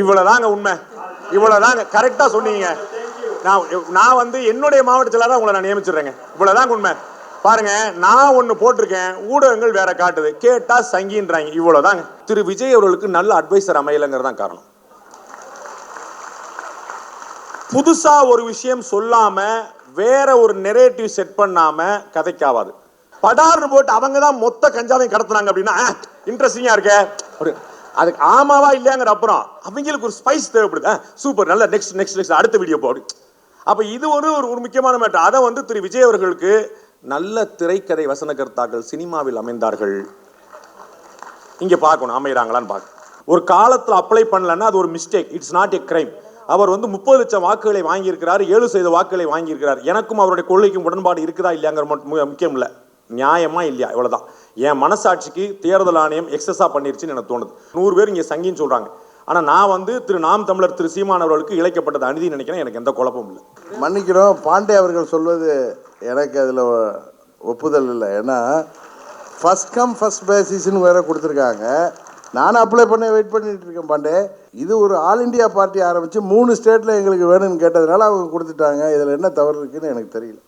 இவ்வளவுதாங்க உண்மை. இவ்வளவுதாங்க கரெக்டா சொன்னீங்க. நான் நான் வந்து என்னுடைய மாவட்டத்தில் தான் உங்களை நான் நியமிச்சிடுறேங்க. இவ்வளவுதாங்க உண்மை. பாருங்க நான் ஒன்று போட்டிருக்கேன். ஊடகங்கள் வேற காட்டுது. கேட்டா சங்கின்றாங்க. இவ்வளவுதாங்க. திரு. விஜய் அவர்களுக்கு நல்ல அட்வைசர் அமையலைங்கிறது தான் காரணம். புதுசா ஒரு விஷயம் சொல்லாம வேற ஒரு நெரேட்டிவ் செட் பண்ணாம கதைக்காவாது. படார்னு போட்டு அவங்க தான் மொத்த கஞ்சாவையும் கடத்துனாங்க அப்படின்னா இன்ட்ரெஸ்டிங்கா இருக்கே. ஒரு அதுக்கு ஆமாவா இல்லையாங்கிற அப்புறம் அவங்களுக்கு ஒரு ஸ்பைஸ் தேவைப்படுது. சூப்பர் நல்ல நெக்ஸ்ட் நெக்ஸ்ட் நெக்ஸ்ட் அடுத்த வீடியோ போடு. அப்ப இது ஒரு ஒரு முக்கியமான மேட்டர் அதை வந்து திரு விஜய் அவர்களுக்கு நல்ல திரைக்கதை வசனகர்த்தாக்கள் சினிமாவில் அமைந்தார்கள். இங்க பார்க்கணும் அமைகிறாங்களான்னு பார்க்க ஒரு காலத்துல அப்ளை பண்ணலன்னா அது ஒரு mistake it's not a crime அவர் வந்து முப்பது லட்சம் வாக்குகளை வாங்கியிருக்கிறார் ஏழு சதவீத வாக்குகளை வாங்கியிருக்கிறார். எனக்கும் அவருடைய கொள்கைக்கும் உடன்பாடு இருக்குதா இல்லையாங்கிற முக்கியம் இல்லை. நியாயமா இல்லையா? இவ்வளோதான் என் மனசாட்சிக்கு தேர்தல் ஆணையம் எக்ஸஸாக பண்ணிருச்சுன்னு எனக்கு தோணுது. நூறு பேர் இங்கே சங்கின்னு சொல்கிறாங்க ஆனால் நான் வந்து திரு நாம் தமிழர் திரு சீமான் அவர்களுக்கு இழைக்கப்பட்டது அநீதி நினைக்கிறேன். எனக்கு எந்த குழப்பமும் இல்லை. மன்னிக்கிறோம். பாண்டே அவர்கள் சொல்வது எனக்கு அதில் ஒப்புதல் இல்லை. ஏன்னா ஃபஸ்ட் கம் ஃபஸ்ட் பேசிஸ்னு வேற கொடுத்துருக்காங்க. நானும் அப்ளை பண்ண வெயிட் பண்ணிட்டு இருக்கேன் பாண்டே. இது ஒரு ஆல் இந்தியா பார்ட்டி ஆரம்பித்து மூணு ஸ்டேட்டில் எங்களுக்கு வேணும்னு கேட்டதுனால அவங்க கொடுத்துட்டாங்க. இதில் என்ன தவறு இருக்குன்னு எனக்கு தெரியல.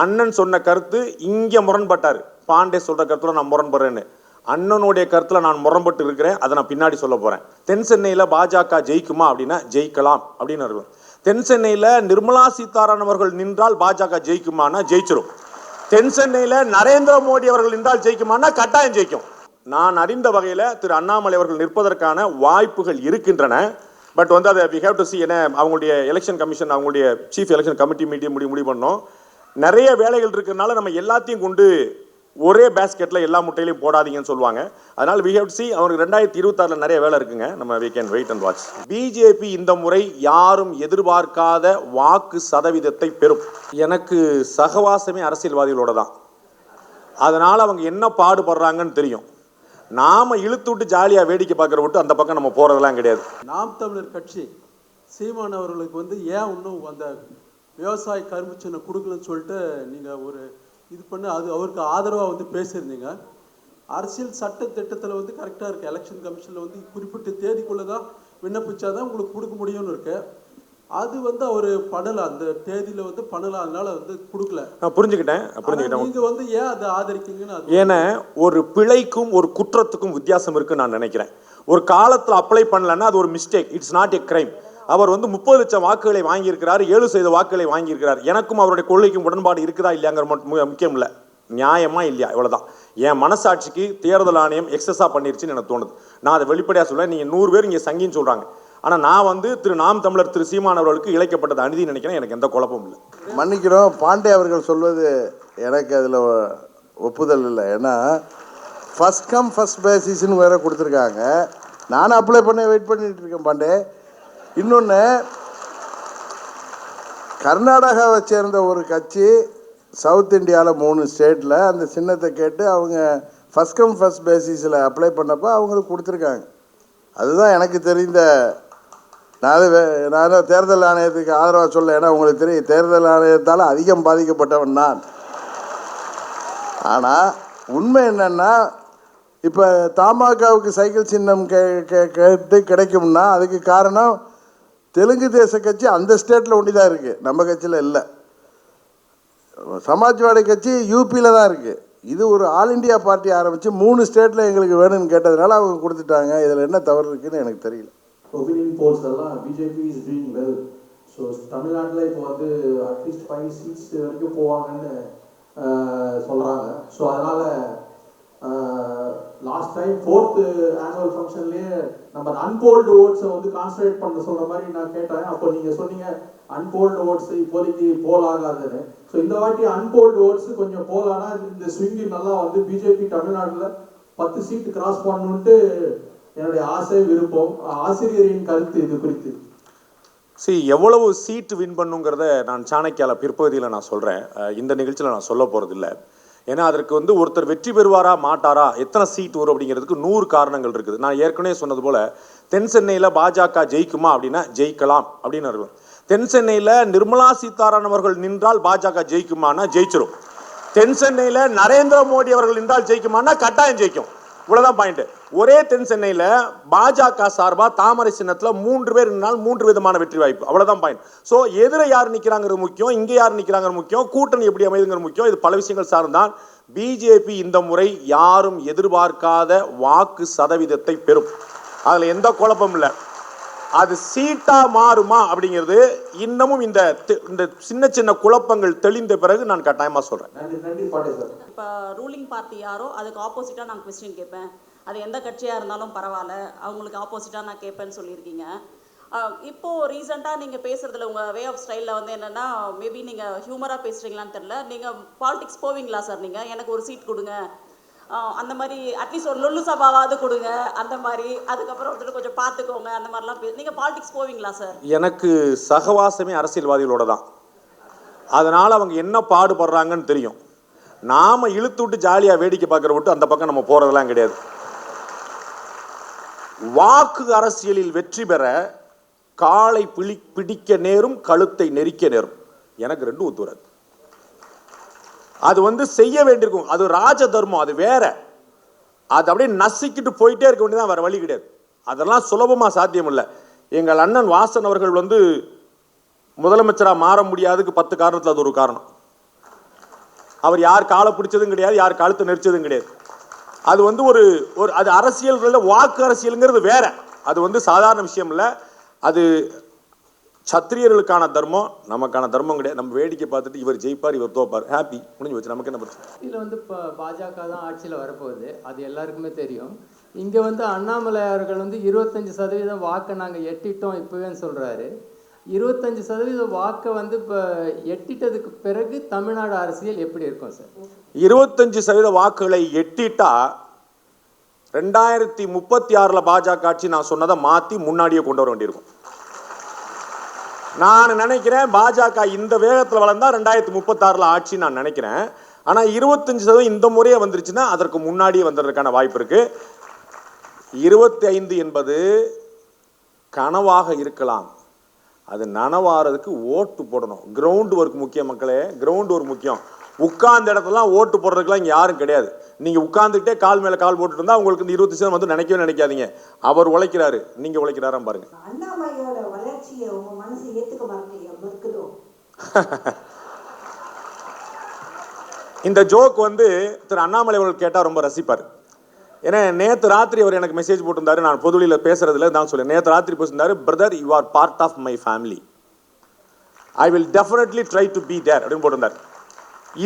அண்ணன் சொன்ன கருத்து இங்கே முரண்பட்டார். பாண்டே சொல்கிற கருத்தில் நான் முரண்படுறேன்னு. அண்ணனுடைய கருத்தில் நான் முரண்பட்டு இருக்கிறேன். அதை நான் பின்னாடி சொல்ல போகிறேன் தென் சென்னையில் பாஜக ஜெயிக்குமா அப்படின்னா ஜெயிக்கலாம் அப்படின்னு இருக்கும் தென் சென்னையில் நிர்மலா சீதாராமன் அவர்கள் நின்றால் பாஜக ஜெயிக்குமானா ஜெயிச்சிடும் தென் சென்னையில் நரேந்திர மோடி அவர்கள் நின்றால் ஜெயிக்குமானா கட்டாயம் ஜெயிக்கும். நான் அறிந்த வகையில் திரு அண்ணாமலை அவர்கள் நிற்பதற்கான வாய்ப்புகள் இருக்கின்றன. பட் வந்து அதை வி ஹேவ் டு சி என்ன அவங்களுடைய எலெக்ஷன் கமிஷன் அவங்களுடைய சீஃப் எலெக்ஷன் கமிட்டி மீட்டிங் முடிவு முடிவு பண்ணோம். நிறைய வேலைகள் இருக்கிறதுனால நம்ம எல்லாத்தையும் கொண்டு ஒரே பேஸ்கெட்டில் எல்லா முட்டையிலையும் போடாதீங்கன்னு சொல்லுவாங்க. அதனால் வி ஹவ் சி அவருக்கு ரெண்டாயிரத்தி இருபத்தாறில் நிறைய வேலை இருக்குங்க. நம்ம we can wait and watch BJP இந்த முறை யாரும் எதிர்பார்க்காத வாக்கு சதவீதத்தை பெறும். எனக்கு சகவாசமே அரசியல்வாதிகளோட தான். அதனால் அவங்க என்ன பாடுபடுறாங்கன்னு தெரியும். நாம இழுத்து விட்டு ஜாலியாக வேடிக்கை பார்க்குற விட்டு அந்த பக்கம் நம்ம போகிறதெல்லாம் கிடையாது. நாம் தமிழர் கட்சி சீமான் அவர்களுக்கு வந்து ஏன் இன்னும் அந்த விவசாய கரும்பு சின்ன கொடுக்கலன்னு சொல்லிட்டு நீங்கள் ஒரு இது பண்ணி அது அவருக்கு ஆதரவாக வந்து பேசியிருந்தீங்க. அரசியல் சட்ட திட்டத்தில் வந்து கரெக்டாக இருக்குது எலெக்ஷன் கமிஷனில் வந்து குறிப்பிட்ட தேதிக்குள்ளே தான் விண்ணப்பிச்சாதான் உங்களுக்கு கொடுக்க முடியும்னு இருக்கு. அது வந்து அவர் பண்ணலை. அந்த தேதியில் வந்து பண்ணலை அதனால வந்து கொடுக்கல. நான் புரிஞ்சுக்கிட்டேன். புரிஞ்சுக்கிட்டேன். நீங்க வந்து ஏன் அதை ஆதரிக்கீங்கன்னு ஏன்னா ஒரு பிழைக்கும் ஒரு குற்றத்துக்கும் வித்தியாசம் இருக்குன்னு நான் நினைக்கிறேன். ஒரு காலத்துல அப்ளை பண்ணலன்னா அது ஒரு mistake it's not a crime அவர் வந்து முப்பது லட்சம் வாக்குகளை வாங்கியிருக்கிறார் ஏழு செய்த வாக்குகளை வாங்கியிருக்கிறார். எனக்கும் அவருடைய கொள்கைக்கும் உடன்பாடு இருக்குதா இல்லையாங்கிற மட்டும் முக்கியம் இல்லை. நியாயமா இல்லையா? இவ்வளோதான் என் மனசாட்சிக்கு தேர்தல் ஆணையம் எக்ஸஸாக பண்ணிருச்சுன்னு எனக்கு தோணுது. நான் அதை வெளிப்படையாக சொல்றேன். நீங்கள் நூறு பேர் இங்கே சங்கின்னு சொல்கிறாங்க ஆனால் நான் வந்து திரு நாம் தமிழர் திரு சீமான் அவர்களுக்கு இழைக்கப்பட்டது அநீதி நினைக்கிறேன். எனக்கு எந்த குழப்பமும் இல்லை. மன்னிக்கிறோம். பாண்டே அவர்கள் சொல்வது எனக்கு அதில் ஒப்புதல் இல்லை. ஏன்னா ஃபர்ஸ்ட் கம் ஃபர்ஸ்ட் பேசிஸ்ன்னு வேற கொடுத்துருக்காங்க. நானும் அப்ளை பண்ண வெயிட் பண்ணிட்டு இருக்கேன் பாண்டே. இன்னொன்று கர்நாடகாவை சேர்ந்த ஒரு கட்சி சவுத் இந்தியாவில் மூணு ஸ்டேட்டில் அந்த சின்னத்தை கேட்டு அவங்க ஃபர்ஸ்ட் கம் ஃபஸ்ட் பேசிஸில் அப்ளை பண்ணப்போ அவங்களுக்கு கொடுத்துருக்காங்க. அதுதான் எனக்கு தெரிந்த நான் அது வே- நான் தான் தேர்தல் ஆணையத்துக்கு ஆதரவாக சொல்ல ஏன்னா உங்களுக்கு தெரியும் தேர்தல் ஆணையத்தால் அதிகம் பாதிக்கப்பட்டவன் நான். ஆனால் உண்மை என்னென்னா இப்போ தமாகவுக்கு சைக்கிள் சின்னம் கே- கேட்டு கிடைக்கும்னா அதுக்கு காரணம் தெலுங்கு தேச கட்சி அந்த ஸ்டேட்டில் ஒண்டி தான் இருக்குது நம்ம கட்சியில் இல்லை. சமாஜ்வாடி கட்சி யூபியில் தான் இருக்குது இது ஒரு ஆல் இண்டியா பார்ட்டி ஆரம்பித்து மூணு ஸ்டேட்டில் எங்களுக்கு வேணும்னு கேட்டதுனால அவங்க கொடுத்துட்டாங்க. இதில் என்ன தவறு இருக்குன்னு எனக்கு தெரியல. ஒப்பீனியன் போல்ஸ் எல்லாம் BJP is doing well so தமிழ்நாட்டில் இப்போ வந்து அட்லீஸ்ட் ஃபைவ் சீட்ஸ் வரைக்கும் போவாங்கன்னு சொல்கிறாங்க ஸோ அதனால் லாஸ்ட் டைம் ஃபோர்த் ஆனுவல் ஃபங்க்ஷன்லேயே நம்ம அன்போல்டு ஓட்ஸை வந்து கான்சன்ட்ரேட் பண்ண சொல்கிற மாதிரி நான் கேட்டேன். அப்போ நீங்கள் சொன்னீங்க அன்போல்டு ஓட்ஸ் இப்போதைக்கு போல் ஆகாதுன்னு. ஸோ இந்த வாட்டி அன்போல்டு ஓட்ஸ் கொஞ்சம் போலானா இந்த ஸ்விங்கு நல்லா வந்து பிஜேபி தமிழ்நாட்டில் பத்து சீட்டு கிராஸ் பண்ணணுன்ட்டு என்னுடைய ஆசை விருப்பம். ஆசிரியரின் கருத்து இது குறித்து. சரி எவ்வளவு சீட்டு வின் பண்ணுங்கிறத நான் சாணக்கியால பிற்பகுதியில் நான் சொல்கிறேன் இந்த நிகழ்ச்சியில் நான் சொல்ல போகிறதில்லை ஏன்னா அதற்கு வந்து ஒருத்தர் வெற்றி பெறுவாரா மாட்டாரா எத்தனை சீட் வரும் அப்படிங்கிறதுக்கு நூறு காரணங்கள் இருக்குது. நான் ஏற்கனவே சொன்னது போல தென் சென்னையில் பாஜக ஜெயிக்குமா அப்படின்னா ஜெயிக்கலாம் அப்படின்னு இருக்கும் தென் சென்னையில் நிர்மலா சீதாராமன் அவர்கள் நின்றால் பாஜக ஜெயிக்குமானா ஜெயிச்சிரும். தென் சென்னையில் நரேந்திர மோடி அவர்கள் நின்றால் ஜெயிக்குமானா கட்டாயம் ஜெயிக்கும். இவ்வளோதான் பாயிண்ட்டு ஒரே தென் சென்னையில் பாஜக சார்பா தாமரை சின்னத்துல மூன்று பேர் நின்னால் மூன்று விதமான வெற்றி வாய்ப்பு. அவ்வளவுதான் பாயிண்ட் ஸோ எதிர யார் நிக்கிறாங்கிறது முக்கியம் இங்க யார் நிக்கிறாங்கிறது முக்கியம் கூட்டணி எப்படி அமைதுங்கிறது முக்கியம். இது பல விஷயங்கள் சார்ந்தான். பிஜேபி இந்த முறை யாரும் எதிர்பார்க்காத வாக்கு சதவீதத்தை பெறும். அதுல எந்த குழப்பமும் இல்லை. அது சீட்டா மாறுமா அப்படிங்கிறது இன்னமும் இந்த தி- இந்த சின்ன சின்ன குழப்பங்கள் தெளிந்த பிறகு நான் கட்டாயமா சொல்றேன். நன்றி நன்றி பாண்டே சார். இப்போ ரூலிங் பார்ட்டி யாரோ அதுக்கு ஆப்போசிட்டாக நான் கொஸ்டின் கேட்பேன் அது எந்த கட்சியாக இருந்தாலும் பரவாயில்ல. அவங்களுக்கு ஆப்போசிட்டாக நான் கேட்பேன்னு சொல்லியிருக்கீங்க. இப்போது ரீசெண்டாக நீங்கள் பேசுகிறதுல உங்கள் வே ஆஃப் ஸ்டைலில் வந்து என்னென்னா மேபி நீங்கள் ஹியூமராக பேசுகிறீங்களான்னு தெரில நீங்கள் பாலிடிக்ஸ் போவீங்களா சார் நீங்கள் எனக்கு ஒரு சீட் கொடுங்க. அந்த மாதிரி அட்லீஸ்ட் ஒரு லொல்லு சபாவாவது கொடுங்க. அந்த மாதிரி. அதுக்கப்புறம் வந்துட்டு கொஞ்சம் பார்த்துக்கோங்க. அந்த மாதிரிலாம் நீங்கள் பாலிடிக்ஸ் போவீங்களா சார் எனக்கு சகவாசமே அரசியல்வாதிகளோட தான். அதனால் அவங்க என்ன பாடுபடுறாங்கன்னு தெரியும். நாம இழுத்து விட்டு ஜாலியாக வேடிக்கை பார்க்குற விட்டு அந்த பக்கம் நம்ம போகிறதெல்லாம் கிடையாது. வாக்கு அரசியலில் வெற்றி பெற காலை பிடி பிடிக்க நேரும் கழுத்தை நெரிக்க நேரும். எனக்கு ரெண்டும் ஒத்துவராது அது வந்து செய்ய வேண்டியிருக்கும். அது ராஜ தர்மம் அது வேற. அது அப்படியே நசிக்கிட்டு போயிட்டே இருக்க வேண்டியதான் வேற வழி கிடையாது. அதெல்லாம் சுலபமா சாத்தியம் இல்லை. எங்கள் அண்ணன் வாசன் அவர்கள் வந்து முதலமைச்சராக மாற முடியாதுக்கு பத்து காரணத்தில் அது ஒரு காரணம். அவர் யார் காலை பிடிச்சதும் கிடையாது யார் கழுத்தை நெரிச்சதும் கிடையாது. அது வந்து ஒரு ஒரு அது அரசியல் வாக்கு அரசியலுங்கிறது வேற. அது வந்து சாதாரண விஷயம் இல்லை. அது சத்திரியர்களுக்கான தர்மம் நமக்கான தர்மம் கிடையாது. நம்ம வேடிக்கை பார்த்துட்டு இவர் ஜெயிப்பார் இவர் தோப்பார். ஹாப்பி முடிஞ்சு வச்சு நமக்கு என்ன பிரச்சனை? இதில் வந்து இப்போ பாஜக தான் ஆட்சியில் வரப்போகுது. அது எல்லாருக்குமே தெரியும். இங்கே வந்து அண்ணாமலை அவர்கள் வந்து இருபத்தஞ்சி சதவீதம் வாக்கை நாங்கள் எட்டிட்டோம் இப்போவேன்னு சொல்கிறாரு இருபத்தஞ்சு சதவீதம் வாக்கை வந்து இப்போ எட்டிட்டதுக்கு பிறகு தமிழ்நாடு அரசியல் எப்படி இருக்கும் சார்? இருபத்தஞ்சு சதவீத வாக்குகளை எட்டிட்டா ரெண்டாயிரத்தி முப்பத்தி ஆறுல பாஜக ஆட்சி நான் சொன்னதை மாற்றி முன்னாடியே கொண்டு வர வேண்டியிருக்கும். நான் நினைக்கிறேன் பாஜக இந்த வேகத்தில் வளர்ந்தா ரெண்டாயிரத்தி முப்பத்தாறுல ஆட்சி நான் நினைக்கிறேன். ஆனால் இருபத்தஞ்சு சதவீதம் இந்த முறையே வந்துருச்சுன்னா அதற்கு முன்னாடியே வந்துடுறதுக்கான வாய்ப்பு இருக்கு. இருபத்தி ஐந்து என்பது கனவாக இருக்கலாம். அது நனவாறதுக்கு ஓட்டு போடணும். கிரவுண்ட் ஒர்க் முக்கியம் மக்களே. கிரவுண்ட் ஒர்க் முக்கியம். உட்கார்ந்த இடத்துலலாம் ஓட்டு போடுறதுக்குலாம் இங்கே யாரும் கிடையாது. நீங்கள் உட்கார்ந்துக்கிட்டே கால் மேலே கால் போட்டுட்டு இருந்தால் உங்களுக்கு இந்த இருபத்தி சதவீதம் வந்து நினைக்கவே நினைக்காதீங்க. அவர் உழைக்கிறாரு. நீங்கள் உழைக்கிறாராம் பாருங்க. இந்த ஜோக் வந்து திரு அண்ணாமலை அவர்கள் கேட்டால் ரொம்ப ரசிப்பார். ஏன்னா நேற்று ராத்திரி அவர் எனக்கு மெசேஜ் போட்டிருந்தாரு. நான் பொதுவெளியில் பேசுறதுல தான் சொல்லுவேன் நேற்று ராத்திரி பேசியிருந்தாரு brother you are part of my family I will definitely try to be there அப்படின்னு போட்டிருந்தார்.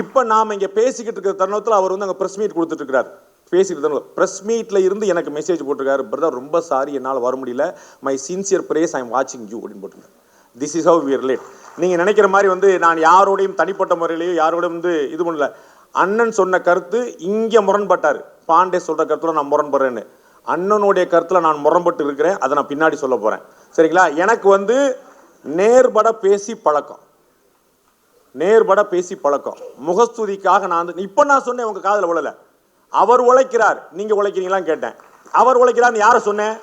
இப்போ நாம் இங்கே பேசிக்கிட்டு இருக்கிற தருணத்தில் அவர் வந்து அங்கே ப்ரெஸ் மீட் கொடுத்துட்டு இருக்கிறார் பேசிட்டு தருணம் ப்ரெஸ் மீட்டில் இருந்து எனக்கு மெசேஜ் போட்டிருக்காரு பிரதர் ரொம்ப சாரி என்னால் வர முடியல. My sincere praise I am வாட்சிங் யூ அப்படின்னு போட்டிருந்தார். This is how we relate நீங்கள் நினைக்கிற மாதிரி வந்து நான் யாரோடையும் தனிப்பட்ட முறையிலேயோ யாரோடையும் வந்து இது பண்ணல. அண்ணன் சொன்ன கருத்து இங்கே முரண்பட்டார். பாண்டே சொல்கிற கருத்தில் நான் முரண்படுறேன்னு. அண்ணனுடைய கருத்தில் நான் முரண்பட்டு இருக்கிறேன். அதை நான் பின்னாடி சொல்ல போகிறேன் சரிங்களா? எனக்கு வந்து நேர்பட பேசி பழக்கம். நேர்பட பேசி பழக்கம். முகஸ்துதிக்காக நான் வந்து இப்போ நான் சொன்னேன் உங்கள் காதில் விழல அவர் உழைக்கிறார். நீங்கள் உழைக்கிறீங்களான்னு கேட்டேன். அவர் உழைக்கிறான்னு யாரை சொன்னேன்?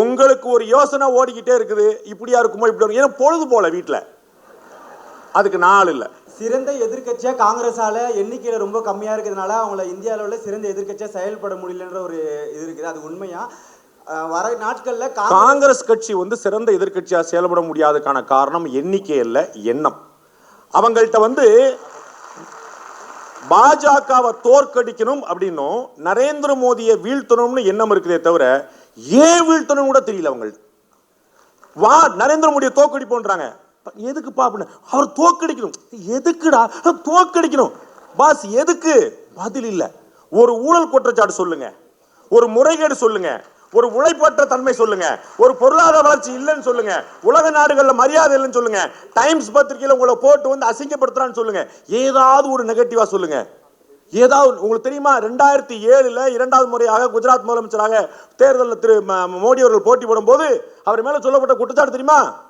உங்களுக்கு ஒரு யோசனை ஓடிக்கிட்டே இருக்குது. இப்படியா இருக்குமோ இப்படி ஏன்னா பொழுது போல வீட்டில் அதுக்கு நாள் இல்லை. சிறந்த எதிர்கட்சியாக காங்கிரஸால எண்ணிக்கையில ரொம்ப கம்மியா இருக்கிறதுனால அவங்கள இந்திய அளவுல சிறந்த எதிர்கட்சியாக செயல்பட முடியலன்ற ஒரு இது இருக்குது. அது உண்மையா? வர நாட்கள்ல காங்கிரஸ் காங்கிரஸ் கட்சி வந்து சிறந்த எதிர்க்கட்சியா செயல்பட முடியாததுக்கான காரணம் எண்ணிக்கை இல்லை எண்ணம். அவங்கள்ட்ட வந்து பாஜகவை தோற்கடிக்கணும் அப்படின்னும் நரேந்திர மோடியை வீழ்த்தணும்னு எண்ணம் இருக்குதே தவிர ஏன் வீழ்த்தணும் கூட தெரியல அவங்கள்ட்ட. வா நரேந்திர மோடியை தோற்கடிப்போன்றாங்க. எதுக்குப்பா அப்படின்னு? அவர் தோற்கடிக்கணும் எதுக்குடா? தோற்கடிக்கணும் பாஸ் எதுக்கு? பதில் இல்லை. ஒரு ஊழல் குற்றச்சாட்டு சொல்லுங்க. ஒரு முறைகேடு சொல்லுங்க. ஒரு உழைப்பற்ற தன்மை சொல்லுங்க. ஒரு பொருளாதார வளர்ச்சி இல்லைன்னு சொல்லுங்க. உலக நாடுகள்ல மரியாதை இல்லைன்னு சொல்லுங்க. டைம்ஸ் பத்திரிகையில உங்களை போட்டு வந்து அசிங்கப்படுத்துறான்னு சொல்லுங்க. ஏதாவது ஒரு நெகட்டிவா சொல்லுங்க. ஏதாவது உங்களுக்கு தெரியுமா? ரெண்டாயிரத்தி ஏழுல இரண்டாவது முறையாக குஜராத் முதலமைச்சராக தேர்தலில் திரு மோடி அவர்கள் போட்டி போடும்போது அவர் மேல சொல்லப்பட்ட குற்றச்சாட்டு தெரியுமா?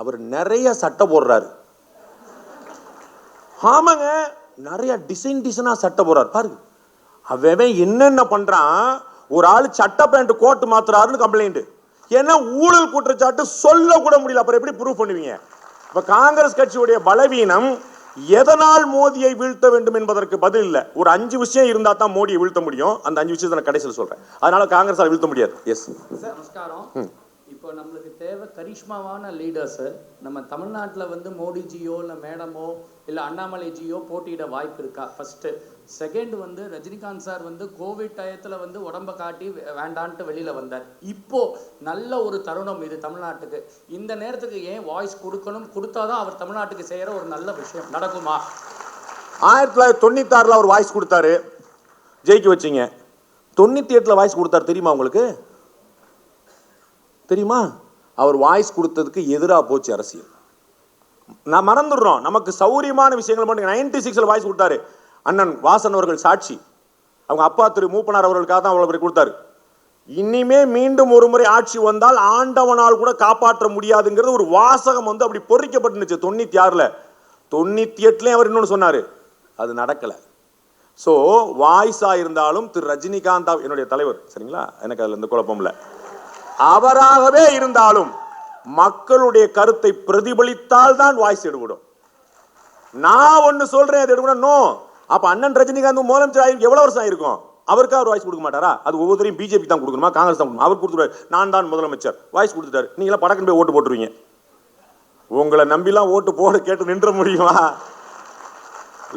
அவர் நிறைய சட்டை போடுறாரு. ஆமாங்க நிறைய டிசைன் டிசைனா சட்டை போடுறாரு. பாருங்க அவன் என்னென்ன பண்றான்? ஒரு ஆள் சட்டை பேண்ட் கோட் மாத்துறாருன்னு கம்ப்ளைண்ட் ஏன்னா ஊழல் குற்றச்சாட்டு சொல்ல கூட முடியல. அப்புறம் எப்படி ப்ரூவ் பண்ணுவீங்க? இப்ப காங்கிரஸ் கட்சியுடைய பலவீனம் எதனால் மோடியை வீழ்த்த வேண்டும் என்பதற்கு பதில் இல்லை. ஒரு அஞ்சு விஷயம் இருந்தா தான் மோடியை வீழ்த்த முடியும். அந்த அஞ்சு விஷயத்தை நான் கடைசியில் சொல்றேன். அதனால காங்கிரஸால் வீழ்த்த முடியாது. எஸ் நமஸ்காரம். இப்போ நம்மளுக்கு தேவை. கரிஷ்மாவான லீடர்ஸு நம்ம தமிழ்நாட்டில் வந்து மோடிஜியோ இல்லை மேடமோ இல்லை அண்ணாமலைஜியோ போட்டியிட வாய்ப்பு இருக்கா? ஃபஸ்ட்டு செகண்ட் வந்து ரஜினிகாந்த் சார் வந்து கோவிட் டயத்தில் வந்து உடம்ப காட்டி வே- வேண்டான்ட்டு வெளியில் வந்தார். இப்போ நல்ல ஒரு தருணம் இது தமிழ்நாட்டுக்கு. இந்த நேரத்துக்கு ஏன் வாய்ஸ் கொடுக்கணும்? கொடுத்தாதான் அவர் தமிழ்நாட்டுக்கு செய்கிற ஒரு நல்ல விஷயம். நடக்குமா? ஆயிரத்தி தொள்ளாயிரத்தி தொண்ணூத்தாறில் அவர் வாய்ஸ் கொடுத்தாரு. ஜெயிக்க வச்சிங்க. தொண்ணூற்றி எட்டில் வாய்ஸ் கொடுத்தாரு தெரியுமா உங்களுக்கு? தெரியுமா? அவர் வாய்ஸ் கொடுத்ததுக்கு எதிராக போச்சு அரசியல். நான் மறந்துடுறோம். நமக்கு சௌரியமான விஷயங்கள் மட்டும் நைன்டி சிக்ஸில் வாய்ஸ் கொடுத்தாரு. அண்ணன் வாசன் அவர்கள் சாட்சி. அவங்க அப்பா திரு மூப்பனார் அவர்களுக்காக தான் அவ்வளோ பேர் கொடுத்தாரு. இனிமே மீண்டும் ஒரு முறை ஆட்சி வந்தால் ஆண்டவனால் கூட காப்பாற்ற முடியாதுங்கிறது ஒரு வாசகம் வந்து அப்படி பொறிக்கப்பட்டுருந்துச்சு தொண்ணூற்றி ஆறில். தொண்ணூற்றி எட்டுலேயும் அவர் இன்னொன்று சொன்னார். அது நடக்கலை. ஸோ வாய்ஸாக இருந்தாலும் திரு ரஜினிகாந்த் என்னுடைய தலைவர். சரிங்களா? எனக்கு அதில் இந்த குழப்பம் இல்லை. அவராகவே இருந்தாலும் மக்களுடைய கருத்தை பிரதிபலித்தால் தான் வாய்ஸ் எடுபடும். நான் ஒன்று சொல்றேன் அது எடுக்கணும் நோ. அப்ப அண்ணன் ரஜினிகாந்த் முதலமைச்சர் ஆகி எவ்வளவு வருஷம் ஆயிருக்கும்? அவருக்கா அவர் வாய்ஸ் கொடுக்க மாட்டாரா? அது ஒவ்வொருத்தரையும் பிஜேபி தான் கொடுக்கணுமா? காங்கிரஸ் தான் கொடுக்கணும்? அவர் கொடுத்துருவாரு. நான் தான் முதலமைச்சர். வாய்ஸ் கொடுத்துட்டாரு. நீங்களாம் படக்குன்னு போய் ஓட்டு போட்டுருவீங்க. உங்களை நம்பிலாம் ஓட்டு போட கேட்டு நின்ற முடியுமா?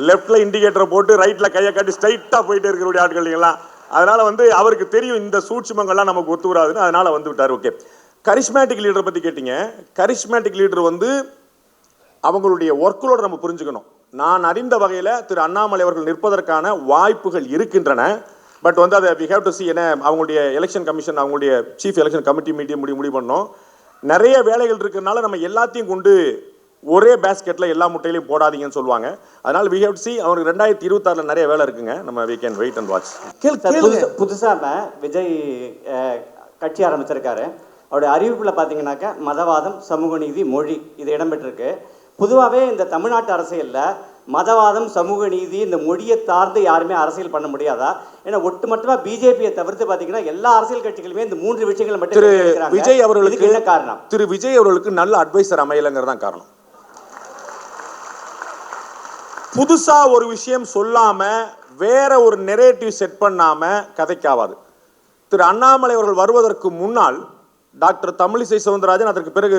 லெஃப்ட்ல இண்டிகேட்டரை போட்டு ரைட்ல கையை காட்டி ஸ்ட்ரைட்டா போயிட்டே இருக்கிற ஆட்கள் நீங்களாம் அதனால வந்து அவருக்கு தெரியும் இந்த சூட்சுமங்கள்லாம் நமக்கு ஒத்து வராதுன்னு அதனால வந்து விட்டார். ஓகே. கரிஷ்மேட்டிக் லீடரை பற்றி கேட்டீங்க. கரிஷ்மேட்டிக் லீடர் வந்து அவங்களுடைய ஒர்க்கலோட நம்ம புரிஞ்சுக்கணும். நான் அறிந்த வகையில் திரு அண்ணாமலை அவர்கள் நிற்பதற்கான வாய்ப்புகள் இருக்கின்றன. பட் வந்து அதை வி ஹேவ் டு சி என்ன அவங்களுடைய எலெக்ஷன் கமிஷன் அவங்களுடைய சீஃப் எலெக்ஷன் கமிட்டி மீட்டிங் முடிவு முடிவு பண்ணோம் நிறைய வேலைகள் இருக்கிறதுனால நம்ம எல்லாத்தையும் கொண்டு ஒரே பேஸ்கெட்டில் எல்லா முட்டையிலையும் போடாதீங்கன்னு சொல்லுவாங்க. அதனால வி ஹேவ் சி அவருக்கு ரெண்டாயிரத்தி இருபத்தாறில் நிறைய வேலை இருக்குங்க. நம்ம we can wait and watch கேள் சார், கேளுங்க புதுசா- புதுசா இப்ப விஜய் கட்சி ஆரம்பிச்சிருக்காரு. அவருடைய அறிவிப்புல பாத்தீங்கன்னாக்க மதவாதம் சமூக நீதி மொழி இது இடம்பெற்றிருக்கு. பொதுவாகவே இந்த தமிழ்நாட்டு அரசியல்ல மதவாதம் சமூக நீதி இந்த மொழியை சார்ந்து யாருமே அரசியல் பண்ண முடியாதா? ஏன்னா ஒட்டுமொத்தமா பிஜேபியை தவிர்த்து பாத்தீங்கன்னா எல்லா அரசியல் கட்சிகளுமே இந்த மூன்று விஷயங்களை மட்டும். விஜய் அவர்களுக்கு என்ன காரணம்? திரு விஜய் அவர்களுக்கு நல்ல அட்வைசர் அமையலைங்கிறது தான் காரணம். புதுசாக ஒரு விஷயம் சொல்லாமல் வேற ஒரு நெரேட்டிவ் செட் பண்ணாமல் கதைக்காவாது. திரு அண்ணாமலை அவர்கள் வருவதற்கு முன்னால் டாக்டர் தமிழிசை சவுந்தரராஜன் அதற்கு பிறகு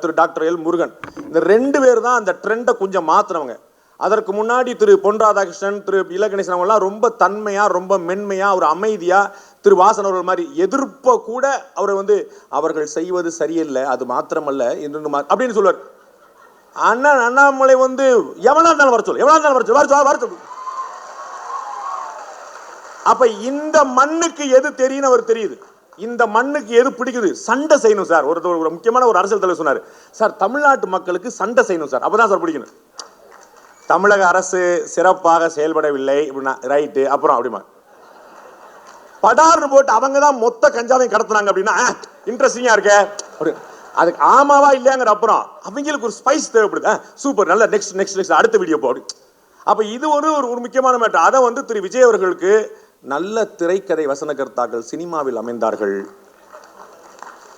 திரு டாக்டர் எல் முருகன் இந்த ரெண்டு பேர் தான் அந்த ட்ரெண்டை கொஞ்சம் மாற்றுறவங்க அதற்கு முன்னாடி திரு பொன் ராதாகிருஷ்ணன் திரு இலகணேசன் அவங்கலாம் ரொம்ப தன்மையாக ரொம்ப மென்மையாக ஒரு அமைதியாக திரு வாசன் அவர்கள் மாதிரி எதிர்ப்ப கூட அவரை வந்து அவர்கள் செய்வது சரியில்லை அது மாத்திரமல்ல என்று மா- அப்படின்னு சொல்லுவார். அண்ணன் அண்ணாமலை வந்து எவனா இருந்தாலும் வர சொல்லு எவனா இருந்தாலும் வர சொல்லு வர சொல்லு, வர சொல்லு. அப்ப இந்த மண்ணுக்கு எது தெரியும் அவர் தெரியுது. இந்த மண்ணுக்கு எது பிடிக்குது? சண்டை செய்யணும் சார். ஒருத்தர் ஒரு முக்கியமான ஒரு அரசியல் தலைவர் சொன்னார். சார் தமிழ்நாட்டு மக்களுக்கு சண்டை செய்யணும் சார். அப்பதான் சார் பிடிக்கணும். தமிழக அரசு சிறப்பாக செயல்படவில்லை அப்படின்னா ரைட்டு அப்புறம் அப்படிமா. படார்னு போட்டு அவங்க தான் மொத்த கஞ்சாவையும் கடத்துனாங்க அப்படின்னா இன்ட்ரெஸ்டிங்கா இருக்க. அப்படின்னு அதுக்கு ஆமாவா இல்லையாங்கிற அப்புறம் அவங்களுக்கு ஒரு ஸ்பைஸ் தேவைப்படுது. சூப்பர் நல்ல நெக்ஸ்ட் நெக்ஸ்ட் நெக்ஸ்ட் அடுத்த வீடியோ போடு. அப்போ இது ஒரு ஒரு ஒரு முக்கியமான மேட்டர் அதை வந்து திரு விஜய் அவர்களுக்கு நல்ல திரைக்கதை வசனகர்த்தாக்கள் சினிமாவில் அமைந்தார்கள்.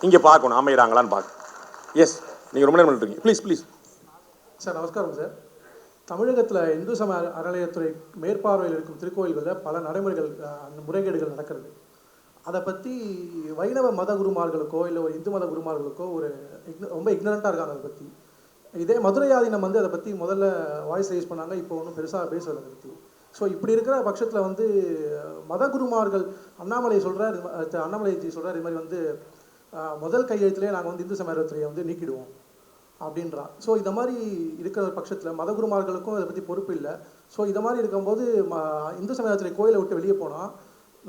இங்கே பார்க்கணும் அமைகிறாங்களான்னு பார்க்க எஸ் நீங்கள் ரொம்ப நேரம் பண்ணுறீங்க ப்ளீஸ் ப்ளீஸ் சார் நமஸ்காரம் சார். தமிழகத்தில் இந்து சமய அறநிலையத்துறை மேற்பார்வையில் இருக்கும் திருக்கோயில்களில் பல நடைமுறைகள் முறைகேடுகள் நடக்கிறது. அதை பற்றி வைணவ மத குருமார்களுக்கோ இல்லை ஒரு இந்து மத குருமார்களுக்கோ ஒரு ரொம்ப இக்னரண்ட்டாக இருக்காங்க அதை பற்றி இதே மதுரையாதீனம் வந்து அதை பற்றி முதல்ல வாய்ஸ் ரைஸ் பண்ணாங்க இப்போ ஒன்றும் பெருசாக பேசலை அதை பற்றி ஸோ இப்படி இருக்கிற பட்சத்தில் வந்து மத குருமார்கள் அண்ணாமலை சொல்கிறார் அண்ணாமலைஜி சொல்கிறார் இது மாதிரி வந்து முதல் கையெழுத்துலேயே நாங்கள் வந்து இந்து சமய வந்து நீக்கிடுவோம் அப்படின்றான். ஸோ இந்த மாதிரி இருக்கிற பட்சத்தில் மதகுருமார்களுக்கும் அதை பற்றி பொறுப்பு இல்லை. ஸோ இந்த மாதிரி இருக்கும்போது ம இந்து சமயத்துறை கோயிலை விட்டு வெளியே போனால்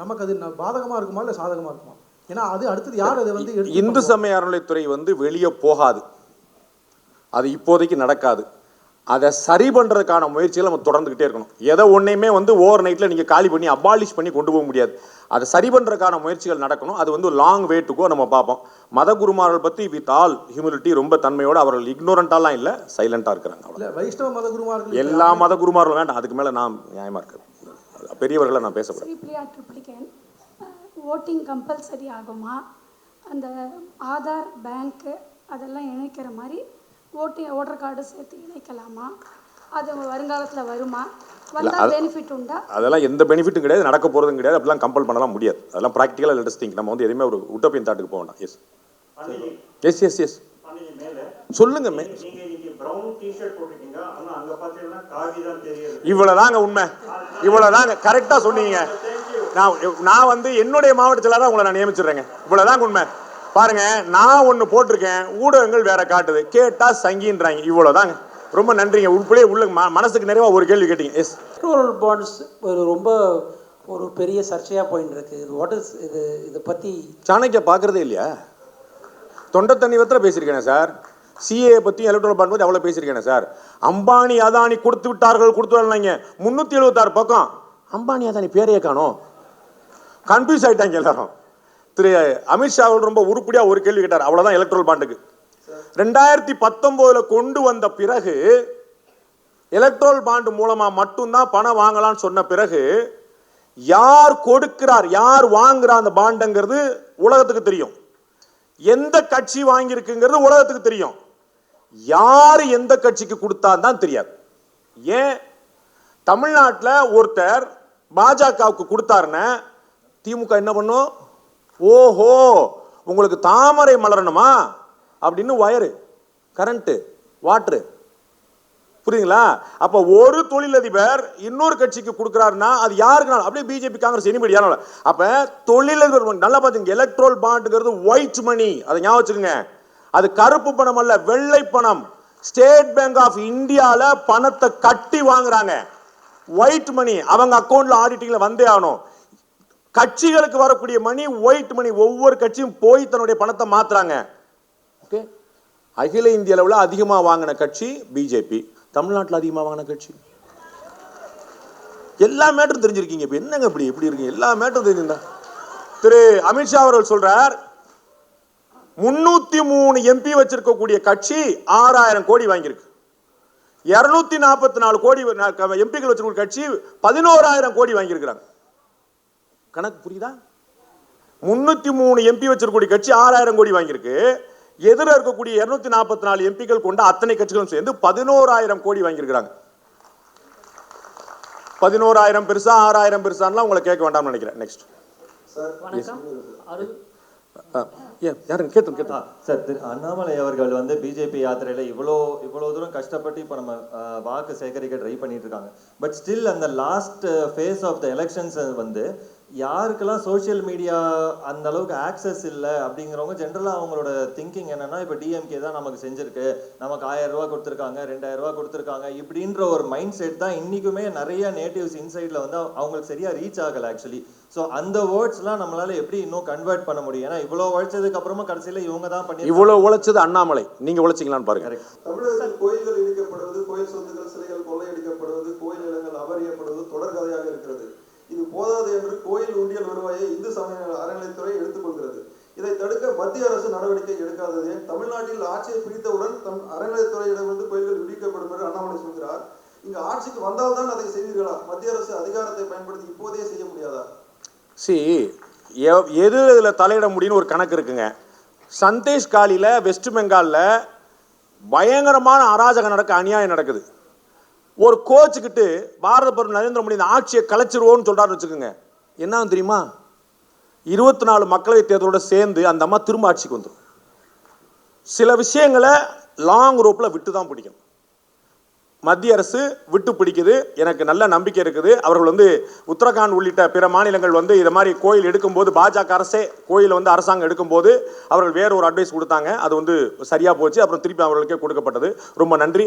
நமக்கு அது பாதகமா இருக்குமா இல்லை சாதகமா இருக்குமா? ஏன்னா அது அடுத்தது யார் அதை வந்து இந்து? சமய அறநிலைத்துறை வந்து வெளியே போகாது. அது இப்போதைக்கு நடக்காது. அதை சரி பண்றதுக்கான முயற்சிகளை நம்ம தொடர்ந்துகிட்டே இருக்கணும். எதை ஒன்றையுமே வந்து ஓவர் நைட்டில் நீங்கள் காலி பண்ணி அபாலிஷ் பண்ணி கொண்டு போக முடியாது. அதை சரி பண்றதுக்கான முயற்சிகள் நடக்கணும். அது வந்து லாங் வேட்டுக்கோ நம்ம பார்ப்போம். மத குருமார்கள் பற்றி வித் ஆல் ஹியூமிலிட்டி ரொம்ப தன்மையோடு அவர்கள் இக்னோரண்டாலாம் இல்லை சைலண்டாக இருக்கிறாங்க. அவ்வளோ வைஷ்ணவ மதகுருமார்கள் எல்லா மத குருமார்களும் வேண்டாம். அதுக்கு மேலே நான் நியாயமாக இருக்கிறேன். பெரியவர்களை நான் பேசப்படுறேன் ஸ்ரீபிரியா ட்ரிப்ளிகேன் ஓட்டிங் கம்பல்சரி ஆகுமா? அந்த ஆதார் பேங்க்கு அதெல்லாம் இணைக்கிற மாதிரி ஓட்டிங் ஓட்டர் கார்டு சேர்த்து இணைக்கலாமா? அது வருங்காலத்தில் வருமா? வந்தால் பெனிஃபிட் உண்டா? அதெல்லாம் எந்த பெனிஃபிட்டும் கிடையாது நடக்க போகிறதும் கிடையாது அப்படிலாம் கம்பல் பண்ணலாம் முடியாது. அதெல்லாம் ப்ராக்டிக்கலாக லெட்டஸ்ட் திங்க் நம்ம வந்து எதுவுமே ஒரு உட்டோப்பியன் தாட்டுக்கு போக வேண்டாம். எஸ் எஸ் எஸ் எஸ் அன்னைக்கு மேல சொல்லுங்க மே பிரவுன் டிஷர்ட் போட்டிருக்கீங்க. ஆனா அங்க பாத்தீங்கன்னா காவி தான் தெரியுது இவ்வளவுதாங்க உண்மை. இவ்வளவுதாங்க கரெக்டா சொன்னீங்க. நான் நான் வந்து என்னுடைய மாவட்ட செயலாளரா உங்களை நான் நியமிச்சிடுறேங்க. இவ்வளவுதாங்க உண்மை. பாருங்க நான் ஒன்னு போட்டிருக்கேன். ஊடகங்கள் வேற காட்டுது. கேட்டா சங்கின்றாங்க. இவ்வளவுதாங்க. ரொம்ப நன்றிங்க. உள்படியே உள்ள ம- மனசுக்கு நிறைவா ஒரு கேள்வி கேட்டீங்க. எஸ் பாண்ட்ஸ் ஒரு ரொம்ப ஒரு பெரிய சர்ச்சையாக போயின்னு இருக்கு இது வாட் இஸ் இது இதை பற்றி சாணக்கியா பார்க்கறதே இல்லையா? தொண்டை தண்ணி வத்திர பேசியிருக்கேனே சார். சிஏ பற்றியும் எலக்ட்ரல் பாண்ட் பற்றி அவ்வளோ பேசியிருக்கேனே சார். அம்பானி அதானி கொடுத்து விட்டார்கள் கொடுத்து வரலைங்க முந்நூற்றி எழுபத்தாறு பக்கம். அம்பானி அதானி பேரையே காணும். கன்ஃபியூஸ் ஆகிட்டாங்க எல்லாரும். திரு அமித்ஷா அவர் ரொம்ப உருப்படியாக ஒரு கேள்வி கேட்டார். அவ்வளோதான் எலக்ட்ரல் பாண்டுக்கு ரெண்டாயிரத்தி பத்தொம்போதில் கொண்டு வந்த பிறகு எலக்ட்ரல் பாண்டு மூலமாக மட்டும்தான் பணம் வாங்கலாம்னு சொன்ன பிறகு யார் கொடுக்கிறார் யார் வாங்குறா அந்த பாண்டுங்கிறது உலகத்துக்கு தெரியும். எந்த கட்சி வாங்கியிருக்குங்கிறது உலகத்துக்கு தெரியும். யார் எந்த கட்சிக்கு கொடுத்தான்னு தான் தெரியாது. ஏன்? தமிழ்நாட்டில் ஒருத்தர் பாஜகவுக்கு கொடுத்தாருன்னு திமுக என்ன பண்ணும்? ஓஹோ உங்களுக்கு தாமரை மலரணுமா? அப்படின்னு ஒயரு கரண்ட்டு வாட்ரு. புரியுதுங்களா? அப்ப ஒரு தொழிலதிபர் இன்னொரு கட்சிக்கு கொடுக்குறாருன்னா அது யாருக்குனாலும் அப்படியே பிஜேபி காங்கிரஸ் எனிபடி யாரும் அப்ப தொழிலதிபர் நல்லா பாத்துங்க எலக்ட்ரோல் பாண்டுங்கிறது ஒயிட் மணி அதை ஞாபகம் வச்சுக்கோங்க. அது கருப்பு பணம் அல்ல வெள்ளை பணம். ஸ்டேட் பேங்க் ஆஃப் இந்தியால பணத்தை கட்டி வாங்குறாங்க. ஒயிட் மணி அவங்க அக்கௌண்ட்ல ஆடிட்டிங்ல வந்தே ஆகணும். கட்சிகளுக்கு வரக்கூடிய மணி ஒயிட் மணி ஒவ்வொரு கட்சியும் போய் தன்னுடைய பணத்தை மாத்துறாங்க. ஓகே அகில இந்திய அளவில் அதிகமாக வாங்கின கட்சி பிஜேபி தமிழ்நாட்டில் அதிகமாக வாங்கின கட்சி. எல்லா மேட்டரும் தெரிஞ்சிருக்கீங்க. இப்போ என்னங்க இப்படி இப்படி இருக்கீங்க? எல்லா மேட்டரும் தெரிஞ்சிருந்தா. திரு அமித்ஷா அவர்கள் சொல்றார் முன்னூத்தி மூணு எம்பி வச்சிருக்கக்கூடிய கட்சி ஆறாயிரம் கோடி வாங்கியிருக்கு. இருநூத்தி நாற்பத்தி நாலு கோடி எம்பிக்கள் வச்சிருக்க கட்சி பதினோராயிரம் கோடி வாங்கியிருக்கிறாங்க. கணக்கு புரியுதா? முன்னூத்தி மூணு எம்பி வச்சிருக்கக்கூடிய கட்சி ஆறாயிரம் கோடி வாங்கியிருக்கு. எதிர இருக்கக்கூடிய இருநூத்தி நாற்பத்தி நாலு எம்பிக்கள் கொண்ட அத்தனை கட்சிகளும் சேர்ந்து பதினோராயிரம் கோடி வாங்கியிருக்கிறாங்க. பதினோராயிரம் பெருசா ஆறாயிரம் பெருசான்லாம் உங்களை கேட்க வேண்டாம்னு நினைக்கிறேன். நெக்ஸ்ட் வணக்கம். அருள் ஏன் யாருங்க? கேட்டு கேட்டா சார் திரு அண்ணாமலை அவர்கள் வந்து பிஜேபி யாத்திரையில இவ்வளோ இவ்வளோ தூரம் கஷ்டப்பட்டு இப்போ நம்ம அஹ், வாக்கு சேகரிக்க ட்ரை பண்ணிட்டு இருக்காங்க. பட் ஸ்டில் அந்த last phase of the elections வந்து யாருக்கெல்லாம் சோஷியல் மீடியா அந்த அளவுக்கு ஆக்சஸ் இல்லை அப்படிங்கிறவங்க ஜென்ரலாக அவங்களோட திங்கிங் என்னன்னா இப்போ டிஎம்கே தான் நமக்கு செஞ்சிருக்கு. நமக்கு ஆயிரம் ரூபா கொடுத்துருக்காங்க ரெண்டாயிரம் ரூபா கொடுத்துருக்காங்க இப்படின்ற ஒரு மைண்ட் செட் தான் இன்னைக்குமே நிறைய நேட்டிவ்ஸ் இன்சைட்ல வந்து அவ- அவங்களுக்கு சரியா ரீச் ஆகல ஆக்சுவலி ஸோ அந்த வேர்ட்ஸ்லாம் நம்மளால எப்படி இன்னும் கன்வெர்ட் பண்ண முடியும்? ஏன்னா இவ்வளோ உழைச்சதுக்கு அப்புறமா கடைசியில இவங்க தான் பண்ணி இவ்வளவு உழைச்சது அண்ணாமலை. நீங்க உழைச்சிங்களான்னு பாருங்க. தமிழகத்தில் கோயில்கள் இடிக்கப்படுவது கோயில் சொத்துக்கள் சிலைகள் கொள்ளையடிக்கப்படுவது கோயில் நிலங்கள் அபகரிக்கப்படுவது தொடர்கதையாக இருக்கிறது. இது போதாது என்று கோயில் உண்டியல் வருவாயை இந்து சமய அறநிலைத்துறை எடுத்துக்கொள்கிறது. இதை தடுக்க மத்திய அரசு நடவடிக்கை எடுக்காதது தமிழ்நாட்டில் ஆட்சியை பிடித்தவுடன் தம் அறநிலைத்துறையிடமிருந்து கோயில்கள் விடுவிக்கப்படும் என்று அண்ணாமலை சொல்கிறார். இங்கு ஆட்சிக்கு வந்தால்தான் அதை செய்வீர்களா? மத்திய அரசு அதிகாரத்தை பயன்படுத்தி இப்போதே செய்ய முடியாதா? சி எது இதில் தலையிட முடியும்னு ஒரு கணக்கு இருக்குங்க. சந்தேஷ் காலியில் வெஸ்ட் பெங்காலில் பயங்கரமான அராஜகம் நடக்க அநியாயம் நடக்குது. ஒரு கோச்சுக்கிட்டு பாரத பிரதமர் நரேந்திர மோடி இந்த ஆட்சியை கலைச்சிருவோம்னு சொல்றாருன்னு வச்சுக்கோங்க. என்ன தெரியுமா? இருபத்தி நாலு மக்களவைத் தேர்தலோட சேர்ந்து அந்த அம்மா திரும்ப ஆட்சிக்கு வந்துடும் சில விஷயங்களை லாங் ரோப்பில் விட்டு தான் பிடிக்கணும். மத்திய அரசு விட்டு பிடிக்குது. எனக்கு நல்ல நம்பிக்கை இருக்குது. அவர்கள் வந்து உத்தரகாண்ட் உள்ளிட்ட பிற மாநிலங்கள் வந்து இதை மாதிரி கோயில் எடுக்கும்போது பாஜக அரசே கோயில் வந்து அரசாங்கம் எடுக்கும்போது அவர்கள் வேற ஒரு அட்வைஸ் கொடுத்தாங்க. அது வந்து சரியாக போச்சு. அப்புறம் திருப்பி அவர்களுக்கே கொடுக்கப்பட்டது. ரொம்ப நன்றி.